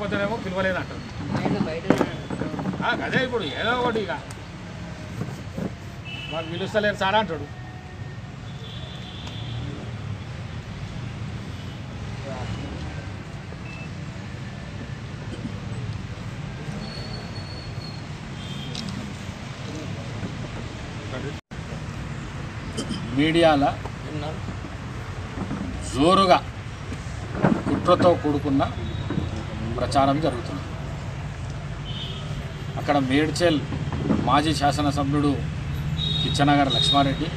పిలవద్దేమో పిలవలేదంటారు. ఆ, అదే ఇప్పుడు ఏదో ఒకటి ఇక. మాకు పిలుస్తలేరు సార్ అంటాడు. మీడియాల జోరుగా కుట్రతో కూడుకున్న ప్రచారం జరుగుతుంది. అక్కడ మేడ్చెల్ మాజీ శాసనసభ్యుడు కిచ్చనగర్ లక్ష్మారెడ్డి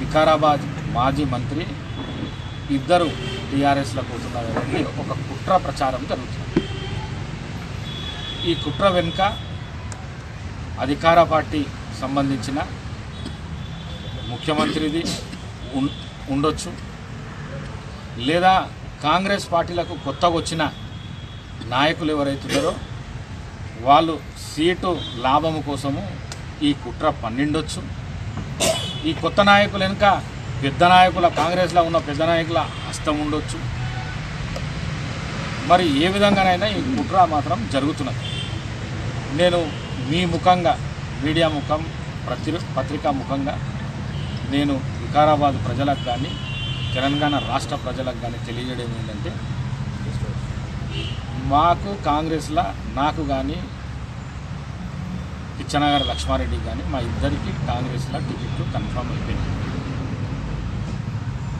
వికారాబాద్ మాజీ మంత్రి ఇద్దరు టీఆర్ఎస్లో పోతున్నారు ఒక కుట్ర ప్రచారం జరుగుతుంది. ఈ కుట్ర వెనుక అధికార పార్టీ సంబంధించిన ముఖ్యమంత్రిది ఉండొచ్చు. లేదా కాంగ్రెస్ పార్టీలకు కొత్తగా వచ్చిన నాయకులు ఎవరైతున్నారో వాళ్ళు సీటు లాభము కోసము ఈ కుట్ర పన్నిండొచ్చు. ఈ కొత్త నాయకులు వెనుక పెద్ద నాయకుల కాంగ్రెస్లో ఉన్న పెద్ద నాయకుల హస్తం ఉండొచ్చు. మరి ఏ విధంగానైనా ఈ కుట్ర మాత్రం జరుగుతున్నది. నేను మీ ముఖంగా మీడియా ముఖం పత్రి పత్రికా ముఖంగా నేను వికారాబాద్ ప్రజలకు కానీ తెలంగాణ రాష్ట్ర ప్రజలకు కానీ తెలియజేయడం ఏంటంటే మాకు కాంగ్రెస్లో నాకు కానీ కిచ్చనగర్ లక్ష్మారెడ్డి కానీ మా ఇద్దరికి కాంగ్రెస్లో టికెట్లు కన్ఫర్మ్ అయిపోయింది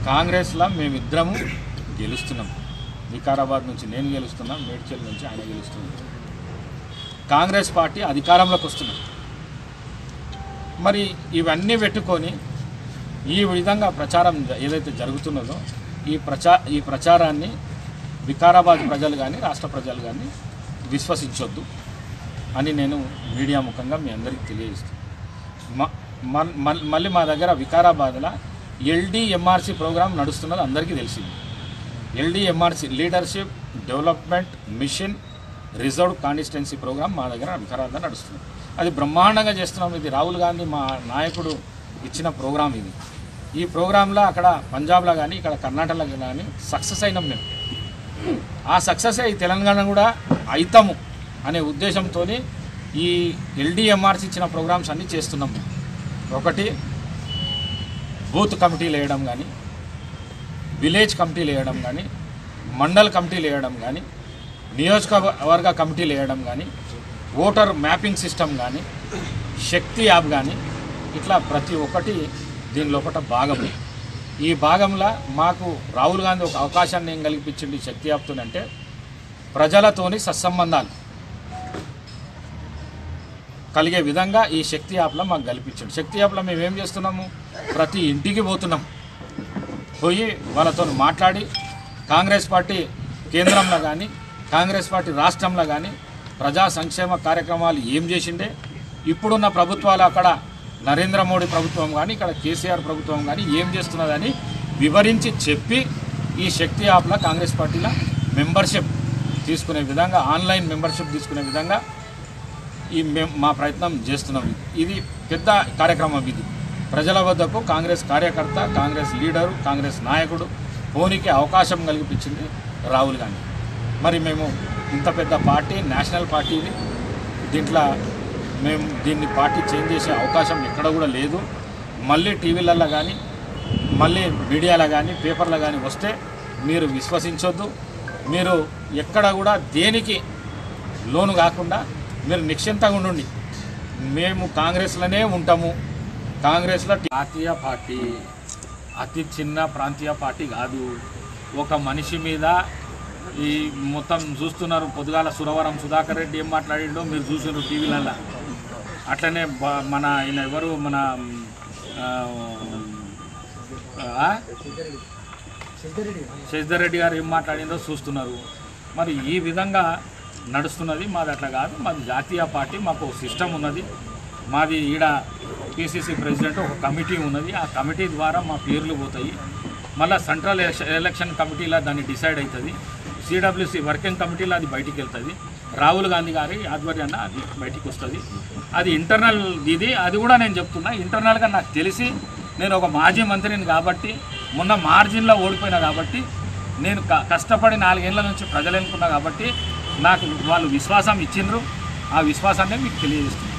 కాంగ్రెస్లో మేమిద్దరము గెలుస్తున్నాం. వికారాబాద్ నుంచి నేను గెలుస్తున్నా మేడ్చల్ నుంచి ఆయన గెలుస్తున్నాం కాంగ్రెస్ పార్టీ అధికారంలోకి వస్తున్నాం మరి ఇవన్నీ పెట్టుకొని ఈ విధంగా ప్రచారం ఏదైతే జరుగుతున్నదో ఈ ప్రచా ఈ ప్రచారాన్ని వికారాబాద్ ప్రజలు కానీ రాష్ట్ర ప్రజలు కానీ విశ్వసించొద్దు అని నేను మీడియా ముఖంగా మీ అందరికీ తెలియజేస్తాను మ- మళ్ళీ మా దగ్గర వికారాబాద్లో ఎల్డీఎంఆర్సీ ప్రోగ్రాం నడుస్తున్నది అందరికీ తెలిసింది. LDMRC leadership development mission reserve constituency program మా దగ్గర వికారాబాద్లో నడుస్తుంది అది బ్రహ్మాండంగా చేస్తున్నాం. ఇది రాహుల్ గాంధీ మా నాయకుడు ఇచ్చిన ప్రోగ్రాం ఇది. ఈ ప్రోగ్రాంలో అక్కడ పంజాబ్లో కానీ ఇక్కడ కర్ణాటకలో కానీ సక్సెస్ అయినాం మేము. ఆ సక్సెస్ ఈ తెలంగాణ కూడా అయితాము అనే ఉద్దేశంతో ఈ ఎల్డిఎంఆర్సి ఇచ్చిన ప్రోగ్రామ్స్ అన్నీ చేస్తున్నాం ఒకటి బూత్ కమిటీలు వేయడం కానీ విలేజ్ కమిటీలు వేయడం కానీ మండల్ కమిటీలు వేయడం కానీ నియోజకవర్గ కమిటీలు వేయడం కానీ ఓటర్ మ్యాపింగ్ సిస్టమ్ కానీ శక్తి యాప్ కానీ ఇట్లా ప్రతి ఒక్కటి దీని లోపల భాగం ఈ భాగంలో మాకు రాహుల్ గాంధీ ఒక అవకాశాన్ని ఏం కల్పించింది శక్తి ఆపుతుందంటే ప్రజలతోని సత్సంబంధాలు కలిగే విధంగా ఈ శక్తి యాప్లో మాకు కల్పించండి శక్తి యాప్లో మేము ఏం చేస్తున్నాము? ప్రతి ఇంటికి పోతున్నాం. పోయి వాళ్ళతో మాట్లాడి కాంగ్రెస్ పార్టీ కేంద్రంలో కానీ కాంగ్రెస్ పార్టీ రాష్ట్రంలో కానీ ప్రజా సంక్షేమ కార్యక్రమాలు ఏం చేసిండే? ఇప్పుడున్న ప్రభుత్వాలు అక్కడ నరేంద్ర మోడీ ప్రభుత్వం కానీ ఇక్కడ కేసీఆర్ ప్రభుత్వం కానీ ఏం చేస్తున్నదని వివరించి చెప్పి ఈ శక్తి యాప్లో కాంగ్రెస్ పార్టీలో మెంబర్షిప్ తీసుకునే విధంగా ఆన్లైన్ మెంబర్షిప్ తీసుకునే విధంగా ఈ మేము మా ప్రయత్నం చేస్తున్నాం ఇది. పెద్ద కార్యక్రమం ఇది ప్రజల వద్దకు కాంగ్రెస్ కార్యకర్త కాంగ్రెస్ లీడరు కాంగ్రెస్ నాయకుడు పోనీకి అవకాశం కల్పించింది రాహుల్ గాంధీ మరి మేము ఇంత పెద్ద పార్టీ నేషనల్ పార్టీని దీంట్లో మేము దీన్ని పార్టీ చేంజ్ చేసే అవకాశం ఎక్కడ కూడా లేదు. మళ్ళీ టీవీలలో కానీ మళ్ళీ మీడియాలో కానీ పేపర్లో కానీ వస్తే మీరు విశ్వసించొద్దు. మీరు ఎక్కడ కూడా దేనికి లోను కాకుండా మీరు నిశ్చింతగా ఉండండి. మేము కాంగ్రెస్లోనే ఉంటాము. కాంగ్రెస్లో జాతీయ పార్టీ అతి చిన్న ప్రాంతీయ పార్టీ కాదు. ఒక మనిషి మీద ఈ మొత్తం చూస్తున్నారు. పొద్దుగాల సురవరం సుధాకర్ రెడ్డి ఏం మాట్లాడిండో మీరు చూసినారు టీవీలలో అట్లనే మన ఈయన ఎవరు? మన ఆ, శశిధర్ రెడ్డి గారు ఏం మాట్లాడిందో చూస్తున్నారు. మరి ఈ విధంగా నడుస్తున్నది మాది అట్లా కాదు. మాది జాతీయ పార్టీ మాకు సిస్టమ్ ఉన్నది. మాది ఈడ పిసిసి ప్రెసిడెంట్ ఒక కమిటీ ఉన్నది. ఆ కమిటీ ద్వారా మా పేర్లు పోతాయి. మళ్ళీ సెంట్రల్ ఎలక్షన్ కమిటీలో దాన్ని డిసైడ్ అవుతుంది సిడబ్ల్యూసి వర్కింగ్ కమిటీలో అది బయటికి వెళ్తుంది రాహుల్ గాంధీ గారి ఆధ్వర్యాన అది బయటికి వస్తుంది. అది ఇంటర్నల్ ఇది అది కూడా నేను చెప్తున్నా. ఇంటర్నల్గా నాకు తెలిసి నేను ఒక మాజీ మంత్రిని కాబట్టి మొన్న మార్జిన్లో ఓడిపోయినా కాబట్టి నేను క- కష్టపడి నాలుగేళ్ళ నుంచి ప్రజలు ఎన్నుకున్నా కాబట్టి నాకు వాళ్ళు విశ్వాసం ఇచ్చిండ్రు. ఆ విశ్వాసాన్ని మీకు తెలియజేస్తుంది